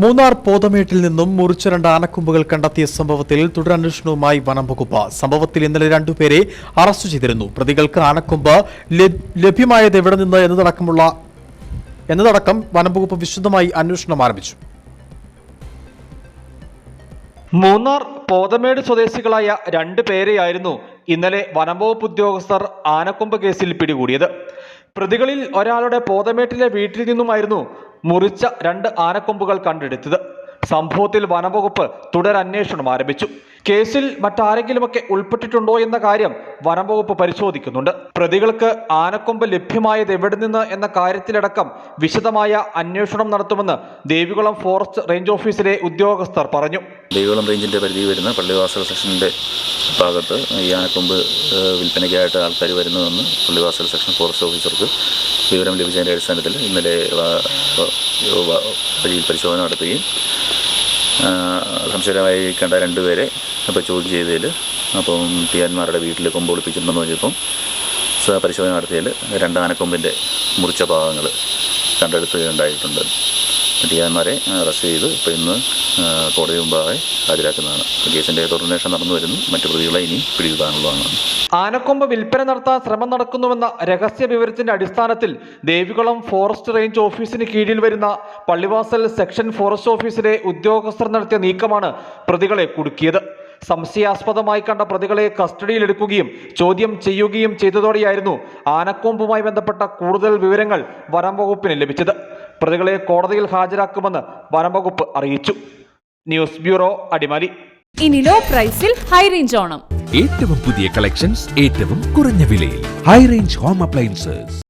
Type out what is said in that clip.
മൂന്നാർ പോതമേട്ടിൽ നിന്നും മുറിച്ച രണ്ട് ആനക്കൊമ്പുകൾ കണ്ടെത്തിയ സംഭവത്തിൽ തുടരന്വേഷണവുമായി വനം വകുപ്പ് സംഭവത്തിൽ ഇന്നലെ രണ്ടുപേരെ അറസ്റ്റ് ചെയ്തിരുന്നു. പ്രതികൾക്ക് ആനക്കൊമ്പ് ലഭ്- ലഭ്യമായത് എവിടെ നിന്ന് എന്നതടക്കമുള്ള എന്നതടക്കം വനം വകുപ്പ് വിശദമായി അന്വേഷണം ആരംഭിച്ചു. മൂന്നാർ പോതമേട് സ്വദേശികളായ രണ്ട് പേരെയായിരുന്നു ഇന്നലെ വനംവകുപ്പ് ഉദ്യോഗസ്ഥർ ആനക്കൊമ്പ് കേസിൽ പിടികൂടിയത്. പ്രതികളിൽ ഒരാളുടെ പോതമേട്ടിലെ വീട്ടിൽ നിന്നുമായിരുന്നു മുറിച്ച രണ്ട് ആനക്കൊമ്പുകൾ കണ്ടെടുത്തത്. സംഭവത്തിൽ വനംവകുപ്പ് തുടരന്വേഷണം ആരംഭിച്ചു. കേസിൽ മറ്റാരെങ്കിലുമൊക്കെ ഉൾപ്പെട്ടിട്ടുണ്ടോ എന്ന കാര്യം വനംവകുപ്പ് പരിശോധിക്കുന്നുണ്ട്. പ്രതികൾക്ക് ആനക്കൊമ്പ് ലഭ്യമായത് എവിടെ നിന്ന് എന്ന കാര്യത്തിലടക്കം വിശദമായ അന്വേഷണം നടത്തുമെന്ന് ദേവികുളം ഫോറസ്റ്റ് റേഞ്ച് ഓഫീസിലെ ഉദ്യോഗസ്ഥർ പറഞ്ഞു. ദേവികുളം റേഞ്ചിന്റെ പരിധി വരുന്ന പള്ളിവാസൽ സെക്ഷന്റെ ഭാഗത്ത് ഈ ആനക്കൊമ്പ് വിൽപ്പനയ്ക്കായിട്ട് ആൾക്കാർ വരുന്നതെന്ന് പള്ളിവാസൽ സെക്ഷൻ ഫോറസ്റ്റ് ഓഫീസർക്ക് വിവരം ലഭിച്ചതിന്റെ അടിസ്ഥാനത്തിൽ ഇന്നലെ പരിശോധന നടത്തുകയും ആ, സംശയകരമായി കണ്ട രണ്ടുപേരെ അപ്പോൾ ചോദ്യം ചെയ്തതിൽ അപ്പം ടിയാന്മാരുടെ വീട്ടിൽ കൊമ്പ് ഒളിപ്പിച്ചിട്ടുണ്ടെന്ന് പറഞ്ഞപ്പം പരിശോധന നടത്തിയതിൽ രണ്ട് ആനക്കൊമ്പിന്റെ മുറിച്ച ഭാഗങ്ങൾ കണ്ടെടുത്തുകയുണ്ടായിട്ടുണ്ട് ടിയാന്മാരെ അറസ്റ്റ് ചെയ്ത് ഇപ്പോൾ ഇന്ന് കോടതി മുമ്പാകെ ഹാജരാക്കുന്നതാണ്. കേസിന്റെ തുടർന്വേഷണം നടന്നു വരുന്നു. മറ്റു പ്രതികളെ ഇനി പിടികൂടാനുള്ളതാണ്. ആനക്കൊമ്പ് വിൽപ്പന നടത്താൻ ശ്രമം നടക്കുന്നുവെന്ന രഹസ്യ വിവരത്തിന്റെ അടിസ്ഥാനത്തിൽ ദേവികുളം ഫോറസ്റ്റ് റേഞ്ച് ഓഫീസിന് കീഴിൽ വരുന്ന പള്ളിവാസൽ സെക്ഷൻ ഫോറസ്റ്റ് ഓഫീസിലെ ഉദ്യോഗസ്ഥർ നടത്തിയ നീക്കമാണ് പ്രതികളെ കുടുക്കിയത്. സംശയാസ്പദമായി കണ്ട പ്രതികളെ കസ്റ്റഡിയിലെടുക്കുകയും ചോദ്യം ചെയ്യുകയും ചെയ്തതോടെയായിരുന്നു ആനക്കൊമ്പുമായി ബന്ധപ്പെട്ട കൂടുതൽ വിവരങ്ങൾ വനം വകുപ്പിന് ലഭിച്ചത്. പ്രതികളെ കോടതിയിൽ ഹാജരാക്കുമെന്ന് വനംവകുപ്പ് അറിയിച്ചു. News bureau Adimali. ഇനി ലോ പ്രൈസിൽ ഹൈ റേഞ്ച് ഓണം. ഏറ്റവും പുതിയ കളക്ഷൻസ് ഏറ്റവും കുറഞ്ഞ വിലയിൽ. High range home appliances.